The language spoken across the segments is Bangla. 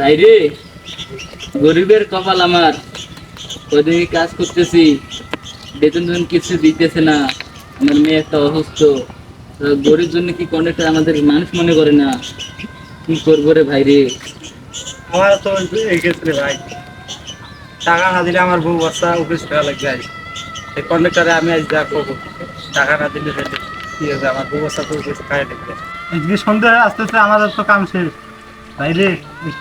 বাইরে গরিবের কপাল আমার। ওদিকে কাজ করতেছি বেতন টেতন কিছু দিতেছে না আমার মেয়ে একটা অসুস্থ। গরিব জন্য কি কন্ডাক্টর আমাদের মানুষ মনে করে না? কি করব রে ভাই রে? আমার তো এই গেছে ভাই টাকা না দিলে আমার বউ বাচ্চা অফিস টাকা লাগবে আজ এই কন্ডাক্টরে আমি আজ যা করব টাকা না দিলে কি হবে আমার বউ বাচ্চা তো অফিস খাই লাগবে। সন্ধ্যা আস্তে আস্তে আমাদের তো কাম শেষ।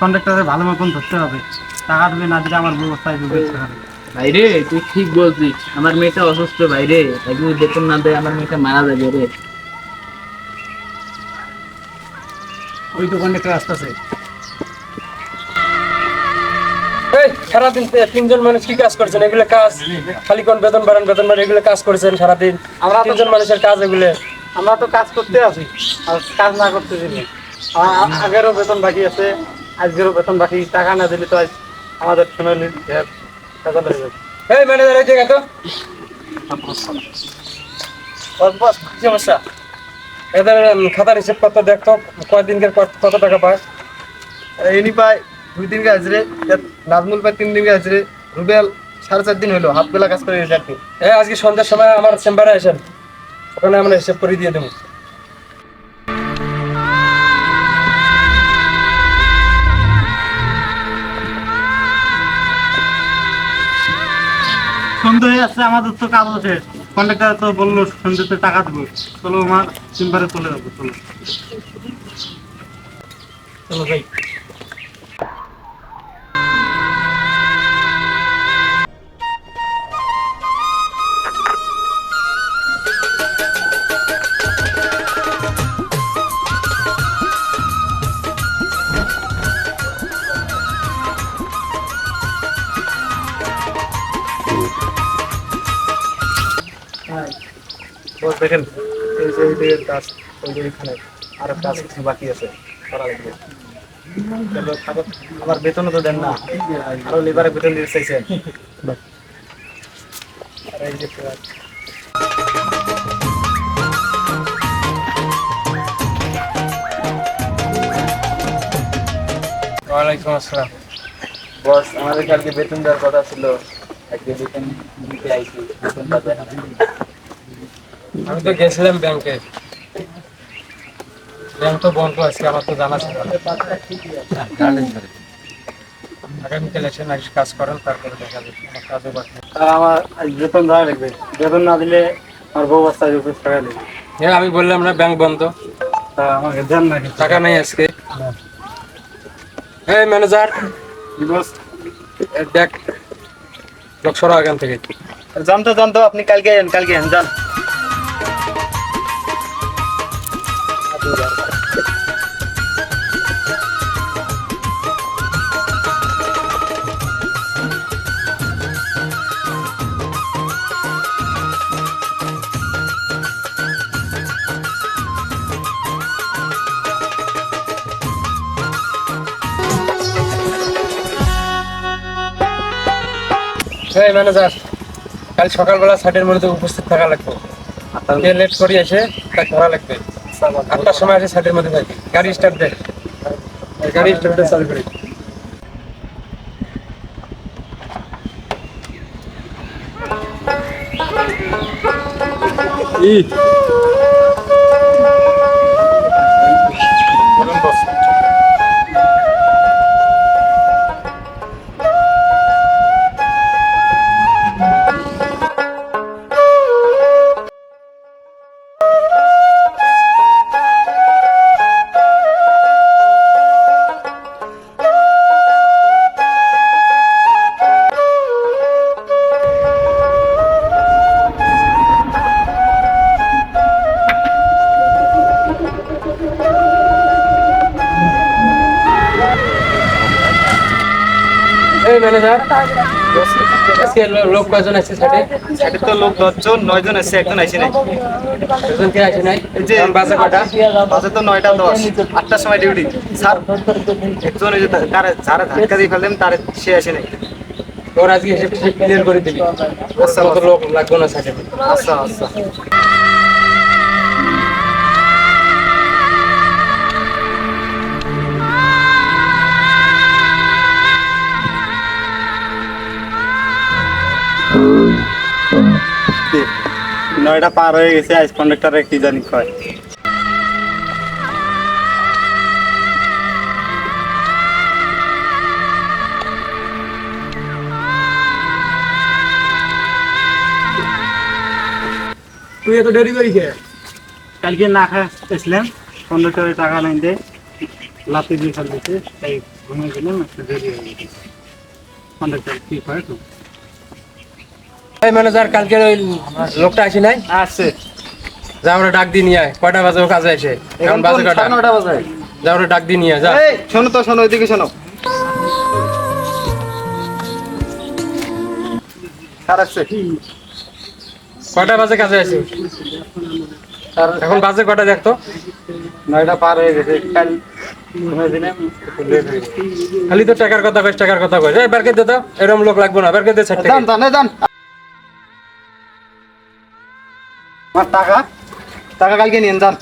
কন্ডাক্টরে ভালো মতন ধরতে হবে। টাকা না দিলে আমার বউ বাচ্চা অফিস টাকা লাগবে ভাই রে তুই ঠিক বলছিস আমার মেয়েটা অসুস্থ ভাই রে তাই যদি বেতন না দেয় আমার মেয়েটা মারা যাবে রে। ওই তো কন্ডাক্টর আসতেছে। এই সারাদিন তিনজন মানুষ কি কাজ করছেন? এগুলো কাজ খালি কোন বেতন বাড়ান বেতন বাড়ান এগুলো কাজ করেছেন সারাদিন? আমরা তো- তিনজন মানুষের কাজ এগুলো? আমরা তো কাজ করতে আছি আর কাজ না করতে দিলে। আগেরও বেতন বাকি আছে আজকেরও বেতন বাকি টাকা না দিলে তো আজ আমাদের ফ্যামিলির কাজা হয়ে যাবে এই ম্যানেজার এই জায়গা তো। বস বস কি সমস্যা? এদের খাতার হিসেব দেখতো কয়দিনকার কত- টাকা পায়? এনি পায় দুই দিন কাজ রে নাজমুল পায় তিন দিন কাজ রে রুবেল সাড়ে চার দিন হইল হাফ বেলা কাজ করে চার দিন। এই আজকে সন্ধ্যার সময় আমার চেম্বারে আসেন ওখানে আমরা হিসেব করে দিয়ে দেবো। সন্ধ্যা হয়ে যাচ্ছে আমাদের তো কাজ আছে। কন্ডাক্টর তো বলল সন্ধ্যেতে টাকা দেবো। চলো আমার চেম্বারে চলে যাব, চলো। চলো ভাই বস দেখেন এই যে কাজ ওই যে এখানে আরও কাজ কিছু বাকি আছে করা লাগবে তাহলে আমার বেতনও তো দেন না আরও লেবারের বেতন দিতে চাইছেন। এই যে ওয়ালাইকুম আসসালাম। বস আমাদের কালকে বেতন দেওয়ার কথা ছিল। আজকে বেতন দিতে আইছি বেতনটা দেন আমি তো গেছিলাম ব্যাংকে। ব্যাংক তো বন্ধ আছে আমার তো জানা ছিল আগামীকাল এসে নাকি কাজ করেন তারপরে দেখা যাবে আমার কাজও বাকি আমার বেতন দেওয়া লাগবে। বেতন না দিলে আমার বউ বাচ্চা হ্যাঁ আমি বললাম না ব্যাংক বন্ধ। তা আমাকে দেন না টাকা নেই আজকে। এই ম্যানেজার দেখ লোক সরা এখান থেকে। জানতো জানতো আপনি কালকে কালকে যান। এই ম্যানেজার কাল সকালবেলা সাইডের মধ্যে উপস্থিত থাকা লাগবে। যে লেট করে এসে তাকে ধরা লাগবে। আটটার সময় আছে সাইডের মধ্যে থাকি। গাড়ি স্টার্ট দেয়। গাড়ি স্টার্ট চালু করি। বলুন আজকে লোক কয়জন আছে সাথে? সাথে তো লোক দশজন নয়জন আছে একজন আইসি নাই। একজন কে আসে নাই? এই যে বাজে কটা? বাজে তো নয়টা দশ আটটার সময় ডিউটি স্যার একজন ওই যে তার যারা ধাক্কা দিয়ে ফেললেন তার সে আসে নাই। ওর আজকে হিসেব ক্লিয়ার করে দিবি। আচ্ছা, লোক লাগবে না সাথে। আচ্ছা আচ্ছা। নয়টা পার হয়ে গেছে আজ কন্ডাক্টরে কি জানি কয়। তুই এত দেরি করি কালকে না খা এসলাম কন্ডাক্টরে টাকা নাই দেয় লাতি দিয়ে ফেল দিতে তাই ঘুমিয়ে গেলাম একটু দেরি হয়ে গেছে। কন্ডাক্টর কি করে তো? এই ম্যানেজার কালকে ওই লোকটা আসি নাই? আসছে যা আমরা ডাক দিয়ে নিয়ে আয়। কয়টা বাজে? ও কাজে আসে এখন বাজে কয়টা? নটা বাজে। যা আমরা ডাক দিয়ে নিয়ে আয়, যা। এই শোনো তো শোনো ওইদিকে শোনো। স্যার আসছে। কয়টা বাজে কাজে আসে স্যার এখন বাজে কয়টা দেখতো নয়টা পার হয়ে গেছে। কাল ঘুমিয়ে দিলাম একটু লেট হয়ে গেছে। খালি তো টাকার কথা কইস টাকার কথা কইস। এই বেরকে দে তো। এরকম লোক লাগবে না। বেরকে দে এই যান। আমার টাকা। টাকা কালকে নিয়ে যান।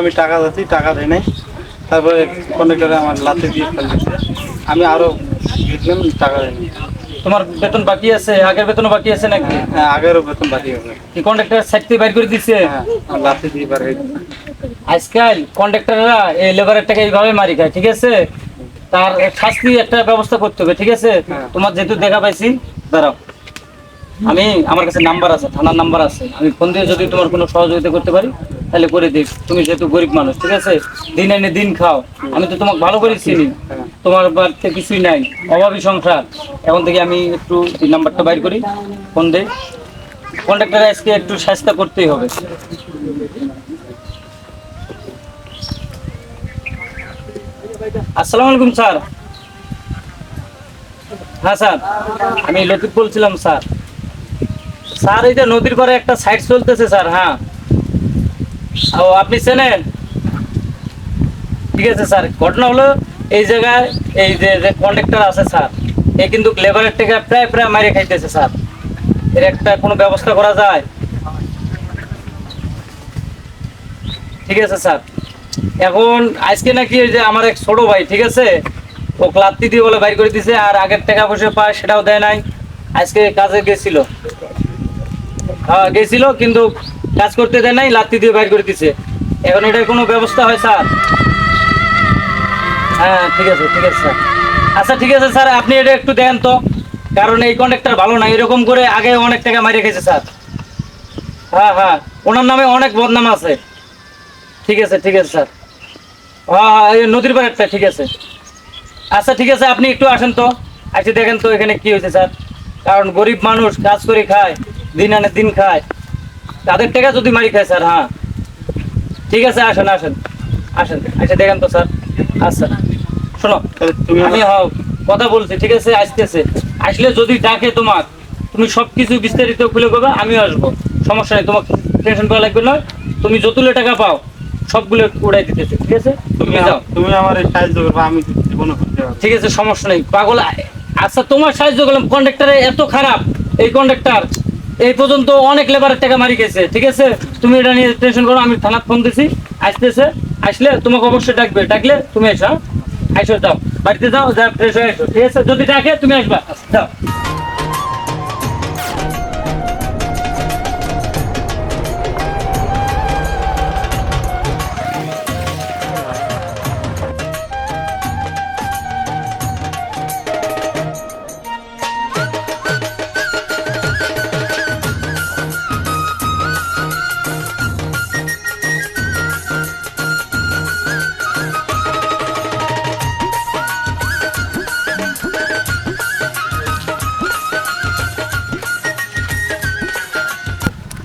আমি টাকা দিচ্ছি টাকা দেয় নাই। তারপরে কন্ডাক্টরে আমার লাতে দিয়ে ফেল দিচ্ছে আমি আরও টাকা দেয়নি তোমার বেতন বাকি আছে? আগের বেতন বাকি আছে নাকি? আগের আগেরও বেতন বাকি আছে। কি কন্ডাক্টর সাইড থেকে বাইর করে দিছে? হ্যাঁ আমার দিয়ে বার আজকাল কন্ডাক্টররা এই লেবারের টাকা এইভাবে মারি খায় ঠিক আছে? তার শাস্তি একটা ব্যবস্থা করতে হবে ঠিক আছে? হ্যাঁ। তোমার যেহেতু দেখা পাইছি দাঁড়াও। আমি আমার কাছে নাম্বার আছে, থানার নাম্বার আছে। আমি ফোন দিয়ে যদি তোমার কোনো সহযোগিতা করতে পারি, তাহলে করে দিই। তুমি যেহেতু গরিব মানুষ, ঠিক আছে? দিন এনে দিন খাও। আমি তো তোমাকে ভালো করে চিনি। তোমার বাড়িতে কিছুই নাই। অভাবী সংসার। এখন থেকে আমি একটু নাম্বারটা বাইর করি, ফোন দিই। কন্ট্রাক্টর আজকে একটু চেষ্টা করতেই হবে। আসসালামু আলাইকুম, স্যার। হ্যাঁ স্যার। আমি লতিফ বলছিলাম, স্যার। স্যার, এই যে নদীর পাড়ে একটা সাইট চলতেছে, স্যার হ্যাঁ। ও, আপনি চেনেন? ঠিক আছে, স্যার। ঘটনা হলো, এই জায়গায় এই যে যে কন্ট্রাক্টর আছে, স্যার, এ কিন্তু লেবারের থেকে প্রায় প্রায় মারে খাইতেছে, স্যার। এর একটা কোনো ব্যবস্থা করা যায়? ঠিক আছে, স্যার। এখন, আজকে নাকি ওই যে আমার এক ছোট ভাই, ঠিক আছে? ও ক্লাত্তি দিয়ে বলে বাইর করে দিছে, আর আগের টাকা পয়সা পায়, সেটাও দেয় নাই। আজকে কাজে গেছিল। গেছিল, কিন্তু কাজ করতে দেয় নাই, লাত্তি দিয়ে বাইর করে দিছে। এখন এটার কোনো ব্যবস্থা হয়, স্যার? হ্যাঁ ঠিক আছে ঠিক আছে, স্যার। আচ্ছা ঠিক আছে, স্যার, আপনি এটা একটু দেন তো, কারণ এই কন্ট্রাক্টর ভালো না, এরকম করে আগে অনেক টাকা মারিয়ে খেয়েছে স্যার। হ্যাঁ হ্যাঁ ওনার নামে অনেক বদনাম আছে। ঠিক আছে ঠিক আছে, স্যার। হ্যাঁ হ্যাঁ এই নদীর পাড়েরটা ঠিক আছে। আচ্ছা ঠিক আছে, আপনি একটু আসেন তো আসে দেখেন তো এখানে কি হয়েছে, স্যার। কারণ গরিব মানুষ কাজ করে খায়। দিন আনে দিন খায়। তাদের টাকা যদি মারি খায় স্যার হ্যাঁ। ঠিক আছে আসেন আসেন। আসেন। আচ্ছা দেখেন তো স্যার। আচ্ছা শোনো তুমি আমি হও কথা বলছি ঠিক আছে? আসতেছে। আসলে যদি ডাকে তোমার তুমি সবকিছু বিস্তারিত খুলে করবে আমিও আসব। সমস্যা নেই তোমাকে টেনশন করা লাগবে না। তুমি যতগুলো টাকা পাও সবগুলো উড়াই দিতেছে ঠিক আছে? তুমি যাও। তুমি আমার সাহায্য করবে আমি জীবনে ঠিক আছে সমস্যা নেই। পাগল আচ্ছা তোমার সাহায্য করলাম কন্ট্রাক্টরে এত খারাপ। এই কন্ট্রাক্টর এই পর্যন্ত অনেক লেবারের টাকা মারি গেছে, ঠিক আছে? তুমি এটা নিয়ে টেনশন করো, আমি থানার ফোন দিছি, আসতেছে, আসলে তোমাকে অবশ্যই ডাকবে, ডাকলে তুমি এসো হ্যাঁ? আইসো যাও, বাড়িতে যাও যা ফ্রেশ হয়ে এসো, ঠিক আছে? যদি ডাকে, তুমি আসবা, যাও।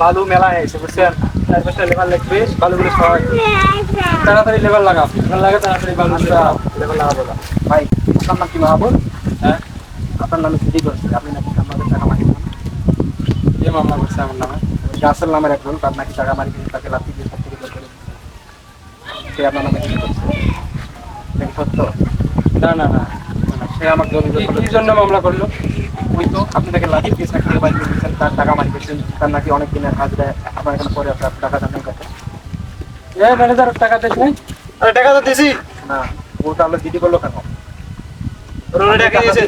বালু মেলা এসে বুঝছেন? চার পাঁচটা লেবার লাগবে বালুগুলো সবাই। তাড়াতাড়ি লেবার লাগাও। লেবার লাগা তাড়াতাড়ি বালু লেবার লাগাবো। ভাই আপনার নাম কি মাহবুব? হ্যাঁ? আপনার নামে চিঠি করছে আপনি নাকি আমাদের টাকা মারি যে মামলা করছে আমার নামে? গাছের নামের একজন তার নাকি টাকা মারি কিন্তু তাকে লাঠি দিয়ে সব থেকে করে সে আপনার নামে চিঠি করছে? সত্য? না না না। সে আমাকে অভিযোগ করল। কি জন্য মামলা করল? ওই তো আপনি তাকে লাঠি দিয়ে চাকরি থেকে বাইরে দিয়েছেন তার টাকা মারি তার নাকি অনেক দিনের আপনার এখানে পরে আপনার আপনি টাকা জানেন কাছে এ ম্যানেজার টাকা দিস নাই আরে টাকা তো দিছি। না ও তাহলে দিদি বলল কেন? টাকা দিয়েছে।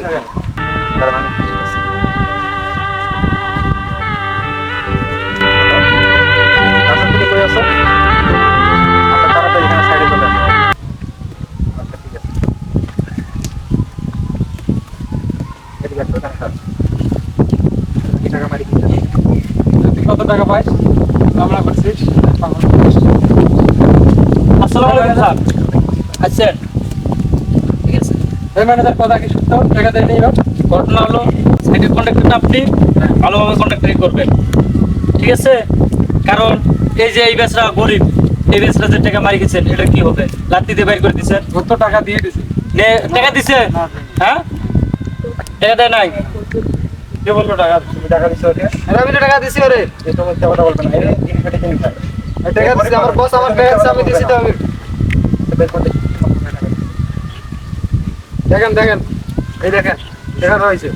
কামলা করছিস আসসালামু আলাইকুম স্যার আচ্ছা ঠিক আছে এই ম্যানেজার কথা কি সত্য টাকা দেয়নি ঘটনা হলো সাইডের কন্ট্রাক্টরটা আপনি ভালোভাবে কন্ট্রাক্টারি করবেন। ঠিক আছে? কারণ এই যে এই বেচরা গরিব এই বেচরা যে টাকা মারি গেছেন এটা কি হবে? লাত্তি দিয়ে বাইর করে দিচ্ছেন কত টাকা দিয়ে দিছি? নে টাকা দিছে? হ্যাঁ? টাকা দেয় নাই? কে বলল টাকা তুমি টাকা দিছো ওকে? আরে আমি তো টাকা দিছি ওরে। এই তো মিথ্যা কথা বলবে না এই দিন কেটে দিন খায় টাকা দিছি আমার বস আমার টাকা দিছে, আমি দিছি তো আমি। বের করে দেখেন দেখেন এই দেখেন দেখা রয়েছে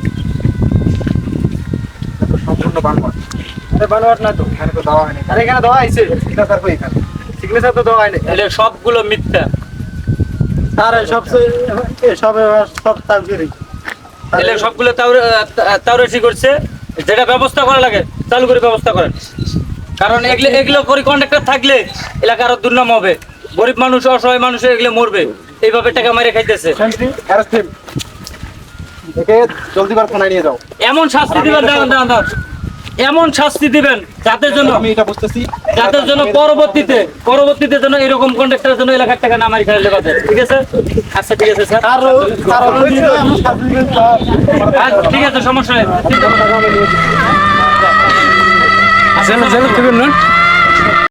সম্পূর্ণ বানোয়াট। আরে বানোয়াট না তো। এখানে তো দেওয়া হয়নি। আরে এখানে দেওয়া আইছে সিগনেচার কই এখানে? সিগনেচার তো দেওয়া হয়নি। সবগুলো মিথ্যা। আরে সব সব সব তার এলে সবগুলো তাওরেসি করছে। যেটা ব্যবস্থা করা লাগে চালু করে ব্যবস্থা করেন। কারণ এগুলো এগুলো করে কন্ট্রাক্টর থাকলে এলাকার আরও দুর্নাম হবে। গরিব মানুষ অসহায় মানুষ এগুলো মরবে। এইভাবে টাকা মেরে খাইতেছে। জলদি বার নিয়ে যাও। এমন শাস্তি দিবার দাঁড়ান দাঁড়ান। এমন শাস্তি দিবেন যাতে জন্য আমি এটা বুঝতেছি যাতে জন্য পরবর্তীতে পরবর্তীতে যেন এরকম কন্ট্রাক্টরের জন্য এলাকার টাকা না মারি খাইলে বাজে ঠিক আছে আচ্ছা ঠিক আছে স্যার আর আর আচ্ছা, ঠিক আছে সমস্যা নেই আচ্ছা জেলে দিবেন না